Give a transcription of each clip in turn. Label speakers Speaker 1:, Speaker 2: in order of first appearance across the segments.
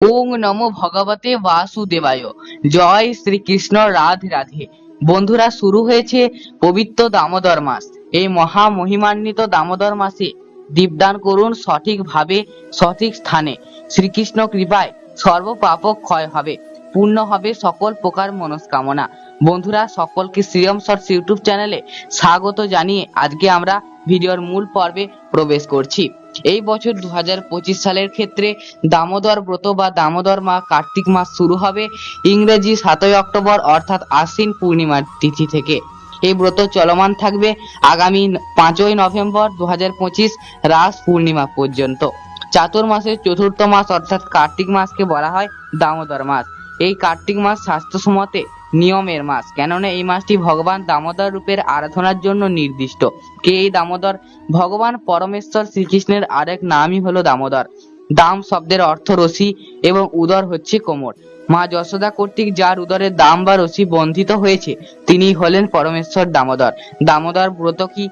Speaker 1: ওং নমো ভগবতে বাসুদেবায়। জয় শ্রীকৃষ্ণ রাধে রাধে। বন্ধুরা, শুরু হয়েছে পবিত্র দামোদর মাস। এই মহা মহিমান্বিত দামোদর মাসে দীপদান করুন সঠিকভাবে, সঠিক স্থানে। শ্রীকৃষ্ণ কৃপায় সর্ব পাপ ক্ষয় হবে, পূর্ণ হবে সকল প্রকার মনস্কামনা। বন্ধুরা, সকলকে শ্রীরাম শর্টস ইউটিউব চ্যানেলে স্বাগত জানিয়ে আজকে আমরা ভিডিওর মূল পর্বে প্রবেশ করছি। এই বছর দু হাজার পঁচিশ সালের ক্ষেত্রে দামোদর ব্রত বা দামোদর মা কার্তিক মাস শুরু হবে ইংরেজি সাতই অক্টোবর, অর্থাৎ আশ্বিন পূর্ণিমার তিথি থেকে। এই ব্রত চলমান থাকবে আগামী পাঁচই নভেম্বর দু হাজার পঁচিশ রাস পূর্ণিমা পর্যন্ত। চাতুর্মাসের চতুর্থ মাস, অর্থাৎ কার্তিক মাসকে বলা হয় দামোদর মাস। এই কার্তিক মাস স্বাস্থ্যসম্মতে নিয়মের মাস। কেননা এই মাসটি ভগবান দামোদর রূপের আরাধনার জন্য নির্দিষ্ট। কে এই দামোদর? ভগবান পরমেশ্বর শ্রীকৃষ্ণের আরেক নামই হলো দামোদর। দাম শব্দের অর্থ রশি এবং উদর হচ্ছে কোমর। মা যশোদা কর্তৃক যার উদরে দাম বা রশি বন্ধিত হয়েছে, তিনি হলেন পরমেশ্বর দামোদর। দামোদর ব্রত কি?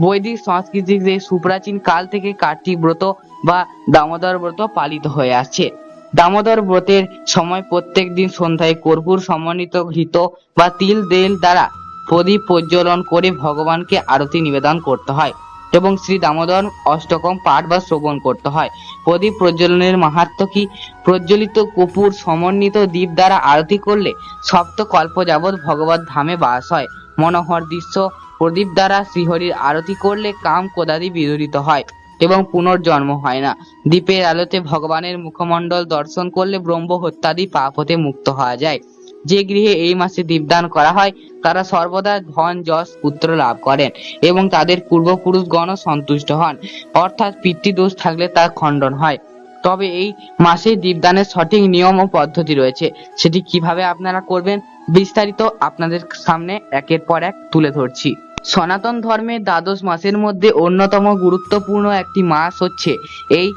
Speaker 1: বৈদিক সংস্কৃতিতে সুপ্রাচীন কাল থেকে কার্তিক ব্রত বা দামোদর ব্রত পালিত হয়ে আসছে। দামোদর ব্রতের সময় প্রত্যেক দিন সন্ধ্যায় কর্পূর সমন্বিত ঘৃত বা তিল তেল দ্বারা প্রদীপ প্রজ্বলন করে ভগবানকে আরতি নিবেদন করতে হয় এবং শ্রী দামোদর অষ্টকম পাঠ বা শ্রবণ করতে হয়। প্রদীপ প্রজ্বলনের মাহাত্ম কি? প্রজ্বলিত কপুর সমন্বিত দ্বীপ দ্বারা আরতি করলে সপ্ত কল্প যাবৎ ভগবত ধামে বাস হয়। মনোহর দৃশ্য প্রদীপ দ্বারা শ্রীহরির আরতি করলে কাম কোদাদি বিদরিত হয়। এবং পুনর্জন্ম হয় না। দ্বীপের আলোতে ভগবানের মুখমণ্ডল দর্শন করলে ব্রহ্ম হত্যাদি পাপ হতে মুক্ত হওয়া যায়। যে গৃহে এই মাসে দীপদান করা হয়, তারা সর্বদা ধন, যশ, পুত্র লাভ করেন এবং তাদের পূর্বপুরুষগণও সন্তুষ্ট হন। অর্থাৎ পিতৃদোষ থাকলে তা খণ্ডন হয়। তবে এই মাসে দীপদানের সঠিক নিয়ম ও পদ্ধতি রয়েছে। সেটি কীভাবে আপনারা করবেন, বিস্তারিত আপনাদের সামনে একের পর এক তুলে ধরছি। সনাতন ধর্মের দ্বাদশ মাসের মধ্যে অন্যতম গুরুত্বপূর্ণ একটি মাস হচ্ছে এই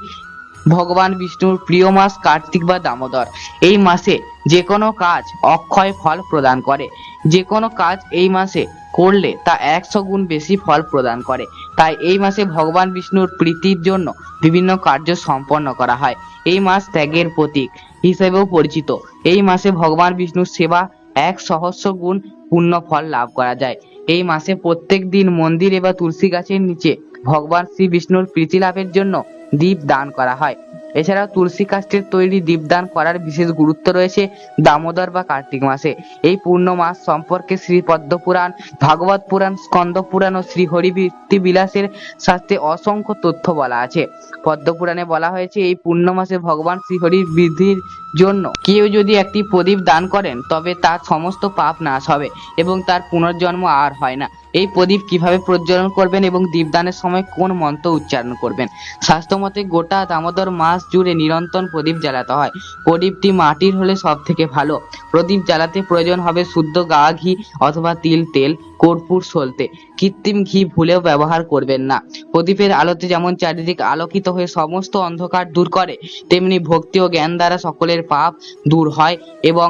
Speaker 1: ভগবান বিষ্ণুর প্রিয় মাস কার্তিক বা দামোদর। এই মাসে যে কোনো কাজ অক্ষয় ফল প্রদান করে। যে কোনো কাজ এই মাসে করলে তা একশো গুণ বেশি ফল প্রদান করে। তাই এই মাসে ভগবান বিষ্ণুর প্রীতির জন্য বিভিন্ন কার্য সম্পন্ন করা হয়। এই মাস ত্যাগের প্রতীক হিসেবেও পরিচিত। এই মাসে ভগবান বিষ্ণুর সেবা এক সহস্র গুণ পূর্ণ ফল লাভ করা যায়। এই মাসে প্রত্যেক দিন মন্দিরে বা তুলসী গাছের নিচে ভগবান শ্রী বিষ্ণুর প্রীতি লাভের জন্য দীপ দান করা হয়। এছাড়াও তুলসী কাষ্ঠের তৈরি দীপদান করার বিশেষ গুরুত্ব রয়েছে দামোদর বা কার্তিক মাসে। এই পূর্ণ মাস সম্পর্কে শ্রী পদ্ম পুরাণ ভাগবত পুরাণ, স্কন্দ পুরাণ ও শ্রী হরিবৃত্তি বিলাসের শাস্ত্রে অসংখ্য তথ্য বলা আছে। পদ্ম পুরাণে বলা হয়েছে, এই পূর্ণ মাসে ভগবান শ্রীহরির বৃদ্ধির জন্য কেউ যদি একটি প্রদীপ দান করেন, তবে তার সমস্ত পাপ নাশ হবে এবং তার পুনর্জন্ম আর হয় না। এই প্রদীপ কীভাবে প্রজ্বলন করবেন এবং দীপদানের সময় কোন মন্ত্র উচ্চারণ করবেন? শাস্ত্রমতে গোটা দামোদর মাস জুড়ে নিরন্তর প্রদীপ জ্বালাতে হয়। প্রদীপটি মাটির হলে সব থেকে ভালো। প্রদীপ জ্বালাতে প্রয়োজন হবে শুদ্ধ গা, ঘি অথবা তিল, তেল, কর্পূর, সলতে। কৃত্রিম ঘি ভুলেও ব্যবহার করবেন না। প্রদীপের আলোতে যেমন চারিদিক আলোকিত হয়ে সমস্ত অন্ধকার দূর করে, তেমনি ভক্তি ও জ্ঞান দ্বারা সকলের পাপ দূর হয় এবং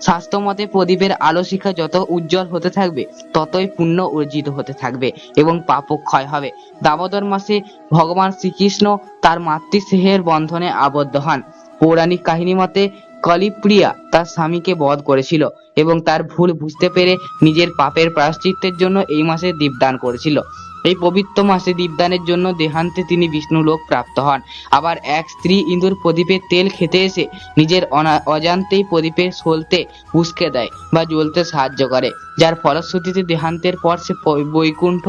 Speaker 1: শাস্ত্রমতে প্রদীপের আলো শিখা যত উজ্জ্বল হতে থাকবে, ততই পুণ্য অর্জিত হতে থাকবে এবং পাপ ক্ষয় হবে। দামোদর মাসে ভগবান শ্রীকৃষ্ণ তার মাতৃস্নেহের বন্ধনে আবদ্ধ হন। পৌরাণিক কাহিনী মতে, কলিপ্রিয়া তার স্বামীকে বধ করেছিল এবং তার ভুল বুঝতে পেরে নিজের পাপের প্রায়শ্চিত্তের জন্য এই মাসে দীপদান করেছিল। এই পবিত্র মাসে দীপদানের জন্য দেহান্তে তিনি বিষ্ণু বিষ্ণুলোক প্রাপ্ত হন। আবার এক স্ত্রী ইঁদুর প্রদীপের তেল খেতে এসে নিজের অজান্তেই প্রদীপে সলতে, উস্কে দেয় বা জ্বলতে সাহায্য করে, যার ফলশ্রুতিতে দেহান্তের পর সে বৈকুণ্ঠ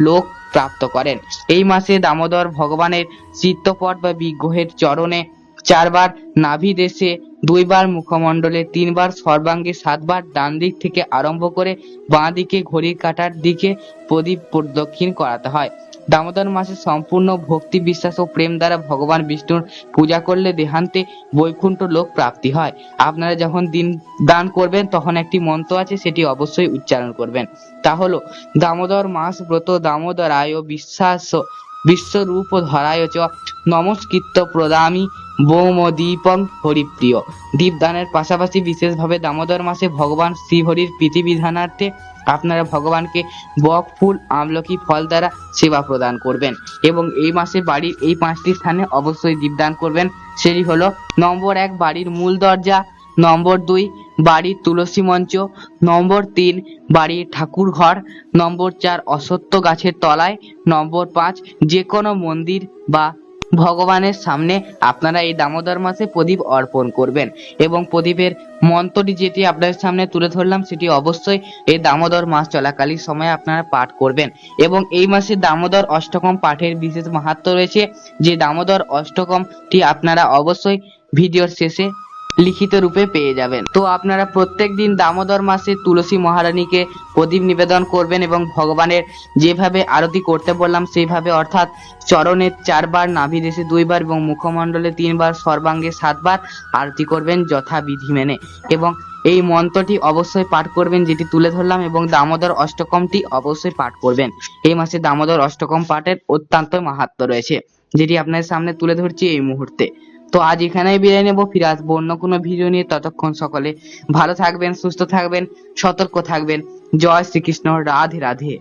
Speaker 1: লোক প্রাপ্ত করেন। এই মাসে দামোদর ভগবানের চিত্তপট বা বিগ্রহের চরণে চারবার নাভি দেশে দুইবার মুখমণ্ডলে, তিনবার সর্বাঙ্গে, সাতবার ডান দিক থেকে আরম্ভ করে বাঁ দিকে ঘড়ির কাঁটার দিকে প্রদীপ প্রদক্ষিণ করাতে হয়। দামোদর মাসে সম্পূর্ণ ভক্তি, বিশ্বাস ও প্রেম দ্বারা ভগবান বিষ্ণুর পূজা করলে দেহান্তে বৈকুণ্ঠ লোক প্রাপ্তি হয়। আপনারা যখন দিন দান করবেন, তখন একটি মন্ত্র আছে, সেটি অবশ্যই উচ্চারণ করবেন। তা হলো, দামোদর মাস ব্রত দামোদর আয় বিশ্বাস বিশ্বরূপ ধরায় চ। নমস্কৃত্য প্রদামি বৌমদীপং হরিপ্রিয়। দীপদানের পাশাপাশি বিশেষভাবে দামোদর মাসে ভগবান শ্রীহরির প্রীতিবিধানার্থে আপনারা ভগবানকে বক, ফুল, আমলকি, ফল দ্বারা সেবা প্রদান করবেন। এবং এই মাসে বাড়ির এই পাঁচটি স্থানে অবশ্যই দীপদান করবেন। সেটি হলো, নম্বর এক বাড়ির মূল দরজা, নম্বর দুই বাড়ির তুলসী মঞ্চ, নম্বর তিন বাড়ির ঠাকুর ঘর নম্বর চার অসত্য গাছের তলায়, নম্বর পাঁচ যে কোনো মন্দির বা ভগবানের সামনে আপনারা এই দামোদর মাসে প্রদীপ অর্পণ করবেন। এবং প্রদীপের মন্ত্রটি যেটি আপনাদের সামনে তুলে ধরলাম, সেটি অবশ্যই এই দামোদর মাস চলাকালীন সময়ে আপনারা পাঠ করবেন। এবং এই মাসে দামোদর অষ্টকম পাঠের বিশেষ মাহাত্ম্য রয়েছে। যে দামোদর অষ্টকমটি আপনারা অবশ্যই ভিডিওর শেষে লিখিত রূপে পেয়ে যাবেন। তো আপনারা প্রত্যেক দিন দামোদর মাসে তুলসী মহারানীকে প্রদীপ নিবেদন করবেন এবং ভগবানের যেভাবে আরতি করতে বললাম, সেইভাবে অর্থাৎ চরণে চারবার নাভিদেশে দুইবার এবং মুখমণ্ডলে তিনবার, সর্বাঙ্গে সাতবার আরতি করবেন যথাবিধি মেনে। এবং এই মন্ত্রটি অবশ্যই পাঠ করবেন, যেটি তুলে ধরলাম, এবং দামোদর অষ্টকমটি অবশ্যই পাঠ করবেন। এই মাসে দামোদর অষ্টকম পাঠের অত্যন্ত মাহাত্ম্য রয়েছে, যেটি আপনাদের সামনে তুলে ধরছি এই মুহূর্তে। তো আজ এখানেই বিদায় নেব, ফিরে আসব অন্য কোনো ভিডিও নিয়ে। ততক্ষণ সকলে ভালো থাকবেন, সুস্থ থাকবেন, সতর্ক থাকবেন। জয় শ্রীকৃষ্ণ, রাধে রাধে।